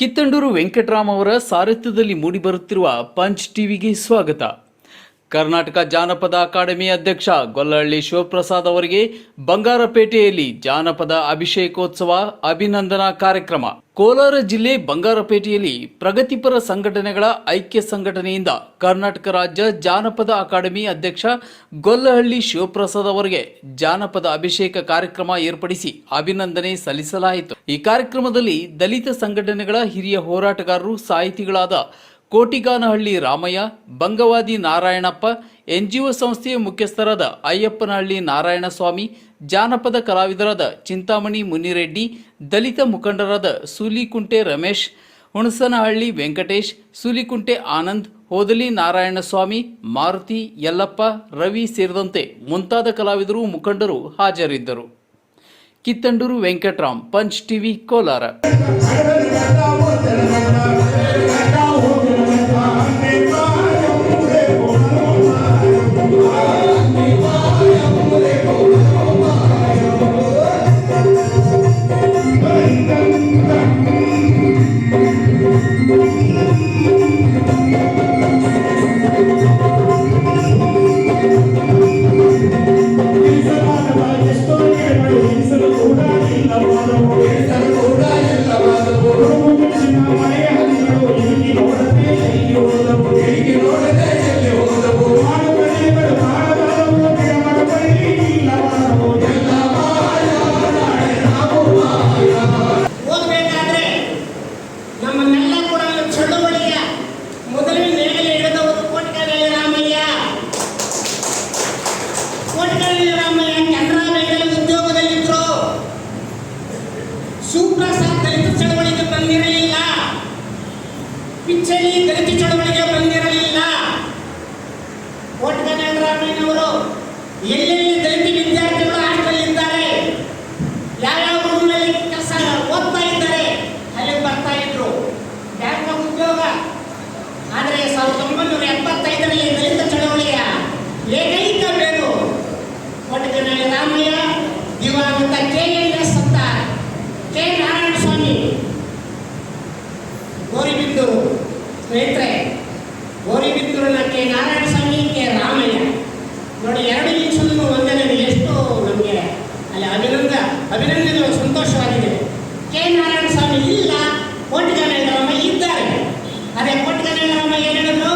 ಕಿತ್ತಂಡೂರು ವೆಂಕಟರಾಮ್ ಅವರ ಸಾರಥ್ಯದಲ್ಲಿ ಮೂಡಿಬರುತ್ತಿರುವ ಪಂಚ್ ಟಿವಿಗೆ ಸ್ವಾಗತ. ಕರ್ನಾಟಕ ಜಾನಪದ ಅಕಾಡೆಮಿ ಅಧ್ಯಕ್ಷ ಗೊಲ್ಲಹಳ್ಳಿ ಶಿವಪ್ರಸಾದ್ ಅವರಿಗೆ ಬಂಗಾರಪೇಟೆಯಲ್ಲಿ ಜಾನಪದ ಅಭಿಷೇಕೋತ್ಸವ ಅಭಿನಂದನಾ ಕಾರ್ಯಕ್ರಮ. ಕೋಲಾರ ಜಿಲ್ಲೆ ಬಂಗಾರಪೇಟೆಯಲ್ಲಿ ಪ್ರಗತಿಪರ ಸಂಘಟನೆಗಳ ಐಕ್ಯ ಸಂಘಟನೆಯಿಂದ ಕರ್ನಾಟಕ ರಾಜ್ಯ ಜಾನಪದ ಅಕಾಡೆಮಿ ಅಧ್ಯಕ್ಷ ಗೊಲ್ಲಹಳ್ಳಿ ಶಿವಪ್ರಸಾದ್ ಅವರಿಗೆ ಜಾನಪದ ಅಭಿಷೇಕ ಕಾರ್ಯಕ್ರಮ ಏರ್ಪಡಿಸಿ ಅಭಿನಂದನೆ ಸಲ್ಲಿಸಲಾಯಿತು. ಈ ಕಾರ್ಯಕ್ರಮದಲ್ಲಿ ದಲಿತ ಸಂಘಟನೆಗಳ ಹಿರಿಯ ಹೋರಾಟಗಾರರು, ಸಾಹಿತಿಗಳಾದ ಕೋಟಿಗಾನಹಳ್ಳಿ ರಾಮಯ್ಯ, ಬಂಗವಾದಿ ನಾರಾಯಣಪ್ಪ, ಎನ್ಜಿಒ ಸಂಸ್ಥೆಯ ಮುಖ್ಯಸ್ಥರಾದ ಅಯ್ಯಪ್ಪನಹಳ್ಳಿ ನಾರಾಯಣಸ್ವಾಮಿ, ಜಾನಪದ ಕಲಾವಿದರಾದ ಚಿಂತಾಮಣಿ ಮುನಿರೆಡ್ಡಿ, ದಲಿತ ಮುಖಂಡರಾದ ಸೂಲಿಕುಂಟೆ ರಮೇಶ್, ಹುಣಸನಹಳ್ಳಿ ವೆಂಕಟೇಶ್, ಸೂಲಿಕುಂಟೆ ಆನಂದ್, ಹೋದಲಿ ನಾರಾಯಣಸ್ವಾಮಿ, ಮಾರುತಿ ಯಲ್ಲಪ್ಪ, ರವಿ ಸೇರಿದಂತೆ ಮುಂತಾದ ಕಲಾವಿದರು, ಮುಖಂಡರು ಹಾಜರಿದ್ದರು. Kittandur Venkataram, Punch TV, Kolar. Shivaprasad ದಲಿತ ಚಳವಳಿಗೆ ಬಂದಿರಲಿಲ್ಲ. ಪಿಚ್ಚಲಿ ದಲಿತ ಚಳವಳಿಗೆ ಬಂದಿರಲಿಲ್ಲ ಕೋಟಕರಳ್ಳಿ ರಾಮಯ್ಯನವರು ಎಲ್ಲೆಲ್ಲಿ ದಲಿತ ವಿದ್ಯಾರ್ಥಿಗಳು ಹಾಸ್ಟೆಲ್ ಇದ್ದಾರೆ ಯಾವ್ಯಾವ ರೂಮ್ನಲ್ಲಿ ಕೆಲಸ ಓದ್ತಾ ಇದ್ದಾರೆ ಅಲ್ಲಿಗೆ ಬರ್ತಾ ಇದ್ರು ಬ್ಯಾಂಕ್ ಉದ್ಯೋಗ ಆದರೆ ಸಾವಿರದ ಒಂಬೈನೂರ ಎಪ್ಪತ್ತೈದರಲ್ಲಿ ದಲಿತ ಚಳವಳಿಯ ಏಕೈಕ ಬೇರು ಕೊಟ್ಟಕನಹಳ್ಳಿ ರಾಮಯ್ಯ ದಿವಂಗತ ಕೆ ಎನ್ ಎಸ್ ಅಂತ ಕೆ ನಾರಾಯಣ ಸ್ವಾಮಿ ಗೋರಿಬಿದ್ದೂರು ಸ್ನೇಹಿತರೆ ಗೋರಿಬಿದ್ದೂರಿನ ಕೆ ನಾರಾಯಣ ಸ್ವಾಮಿ ಕೆ ರಾಮಯ್ಯ? ನೋಡಿ, ಎರಡು ನಿಮಿಷದಲ್ಲೂ ಒಂದೇ ನನಗೆ ಎಷ್ಟು ನಮಗೆ ಅಲ್ಲಿ ಅಭಿನಂದ ಅಭಿನಂದನೆ ಸಂತೋಷವಾಗಿದೆ. ಕೆ ನಾರಾಯಣ ಸ್ವಾಮಿ ಇಲ್ಲ. ಕೋಟಿಗನಗರಮ್ಮ ಇದ್ದಾರೆ. ಅದೇ ಕೋಟಿಗನಗರಮ್ಮ ಏನು ಹೇಳಿದ್ರು,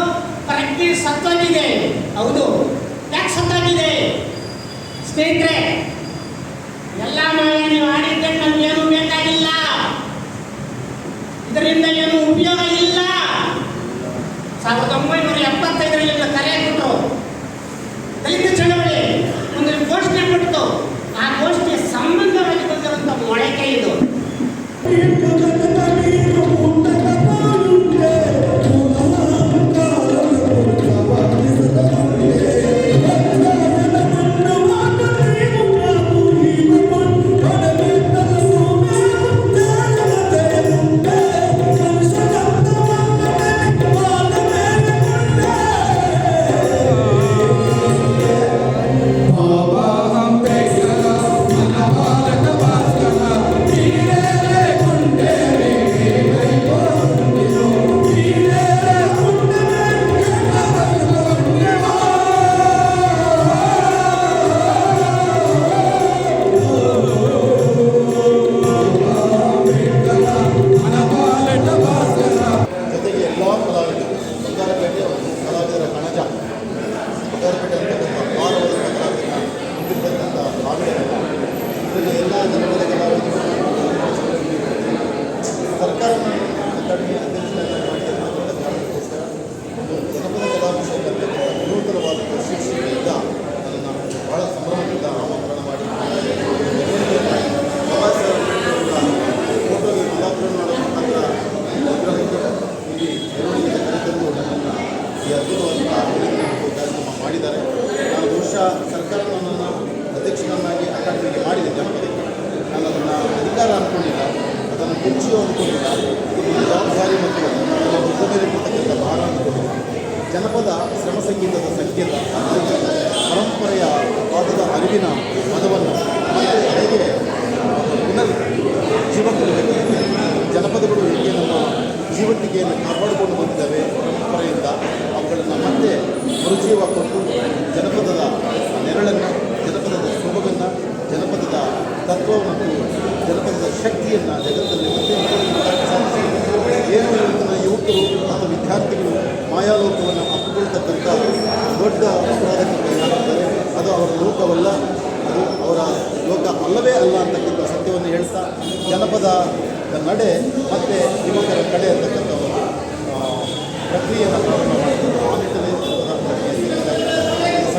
ಪ್ರಜ್ಞೆ ಸತ್ತೋಗಿದೆ ಹೌದು, ಯಾಕೆ ಸತ್ತೋಗಿದೆ ಸ್ನೇಹಿತರೆ, ಎಲ್ಲ ಮಾಯ ನಮ್ಗೇನು ಬೇಕಾಗಿಲ್ಲ. ಇದರಿಂದ ಏನು ಸಾವಿರದ ಒಂಬೈನೂರ ಎಪ್ಪತ್ತೈದರಲ್ಲಿ ಕರೆ ಕೊಟ್ಟರು ದಲಿತ ಚಳವಳಿ, ಒಂದು ಘೋಷಣೆ ಕೊಟ್ಟು ಆ ಘೋಷಣೆ ಸಂಬಂಧವಾಗಿ ಬಂದಿರುವಂಥ ಮೊಳಕೆ ಇದು. ಮಾಡಿದ್ದಾರೆ ನಾನು ಬಹುಶಃ ಸರ್ಕಾರ ನನ್ನನ್ನು ಅಧ್ಯಕ್ಷರನ್ನಾಗಿ ಅಕಾಡೆಮಿಗೆ ಮಾಡಿದೆ ಜನಪದಕ್ಕೆ ನಾನು ಅದನ್ನು ಅಧಿಕಾರ ಅಂದ್ಕೊಂಡಿಲ್ಲ ಅದನ್ನು ಕುಂಚಿಯೋ ಅಂದ್ಕೊಂಡಿಲ್ಲ ಇದು ಜವಾಬ್ದಾರಿ ಮತ್ತು ನನ್ನ ಮುಖ ಮೇಲೆ ಕೊಡ್ತಕ್ಕಂಥ ಭಾರ ಅಂದ್ಕೊಂಡಿಲ್ಲ ಜನಪದ ಶ್ರಮ ಸಂಗೀತದ ಸಂಕೇತ, ಪರಂಪರೆಯ ವಾದದ ಅರಿವಿನ ಮದವನ್ನು ಮತ್ತು ಹೇಗೆ ಪುನರ್ ಜೀವ ಕೊಡಬೇಕು ಜನಪದಗಳು ಹೇಗೆ ನಮ್ಮ ಸುಜೀವ ಕೊಟ್ಟು ಜನಪದದ ನೆರಳನ್ನು ಜನಪದದ ಸೊಬಗನ್ನು ಜನಪದದ ತತ್ವವನ್ನು ಜನಪದದ ಶಕ್ತಿಯನ್ನು ಜಗತ್ತಲ್ಲಿ ಮತ್ತೆ ಏನು ಯುವಕರು ಮತ್ತು ವಿದ್ಯಾರ್ಥಿಗಳು ಮಾಯಾಲೋಕವನ್ನು ಅಪ್ಪಿಕೊಳ್ತಕ್ಕಂಥ ದೊಡ್ಡ ಅಪರಾಧಕ್ಕೆ ಅದು ಅವರ ಲೋಕವಲ್ಲ ಅದು ಅವರ ಲೋಕ ಅಲ್ಲವೇ ಅಲ್ಲ ಅಂತಕ್ಕಂಥ ಸತ್ಯವನ್ನು ಹೇಳ್ತಾ ಜನಪದ ನಡೆ ಮತ್ತು ಯುವಕರ ಕಡೆ ಅಂತಕ್ಕಂಥ ಪ್ರಕ್ರಿಯೆಯನ್ನು ಪ್ರಾರಂಭ ಮಾಡ್ತಾರೆ ಆ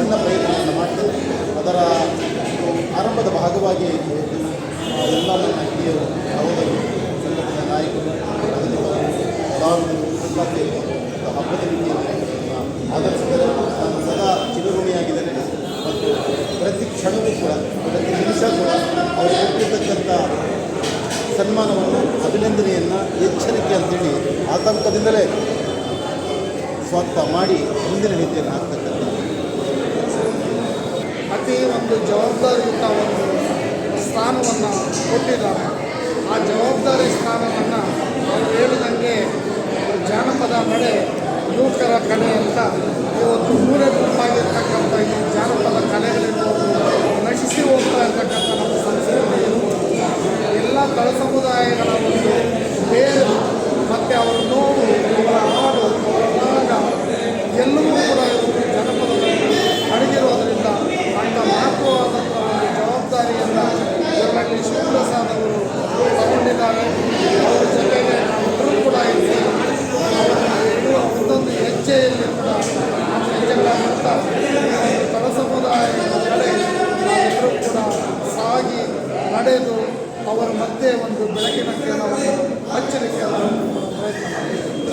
ಸಣ್ಣ ಪ್ರಯತ್ನವನ್ನು ಮಾಡ್ತಾರೆ ಅದರ ಆರಂಭದ ಭಾಗವಾಗಿ ಎಲ್ಲ ನನ್ನ ಹಿರಿಯರು, ಸಹೋದರರು, ಸಂಘಟನೆಯ ನಾಯಕರು ಕಲಾವಿದರು ಕಲಾವಿದರು ಎಲ್ಲ ಒಂದು ಹಬ್ಬದ ರೀತಿಯಲ್ಲಿ ಆಧರಿಸಿದರೆ ನಾನು ಸದಾ ಚಿರಋಣಿಯಾಗಿದ್ದೇನೆ ಮತ್ತು ಪ್ರತಿ ಕ್ಷಣವೂ ಕೂಡ, ಪ್ರತಿ ನಿಮಿಷ ಕೂಡ ಅವರು ಕೊಟ್ಟಿರ್ತಕ್ಕಂಥ ಸನ್ಮಾನವನ್ನು, ಅಭಿನಂದನೆಯನ್ನು, ಎಚ್ಚರಿಕೆ ಅಂತೇಳಿ ಆತಂಕದಿಂದಲೇ ಸ್ವಾಗತ ಮಾಡಿ, ಮುಂದಿನ ಹೆಜ್ಜೆಯನ್ನು ಅತಿ ಒಂದು ಜವಾಬ್ದಾರಿಯುತ ಒಂದು ಸ್ಥಾನವನ್ನು ಕೊಟ್ಟಿದ್ದಾರೆ. ಆ ಜವಾಬ್ದಾರಿ ಸ್ಥಾನವನ್ನು ಅವರು ಹೇಳಿದಂಗೆ ಜಾನಪದ ನಡೆ ಯುವಕರ ಕಲೆ ಅಂತ ಇವತ್ತು ಮೂರೇ ಗುಂಪಾಗಿರ್ತಕ್ಕಂಥ ಈ ತಳ ಸಮುದಾಯದ ಕಡೆ ನಾವೆಲ್ಲರೂ ಕೂಡ ಸಾಗಿ ನಡೆದು ಅವರ ಮತ್ತೆ ಒಂದು ಬೆಳಕಿನ ಕೆಲವನ್ನು ಹಚ್ಚಲಿಕ್ಕೆ ಎಲ್ಲರೂ ಪ್ರಯತ್ನ ಮಾಡಿದ್ದಾರೆ.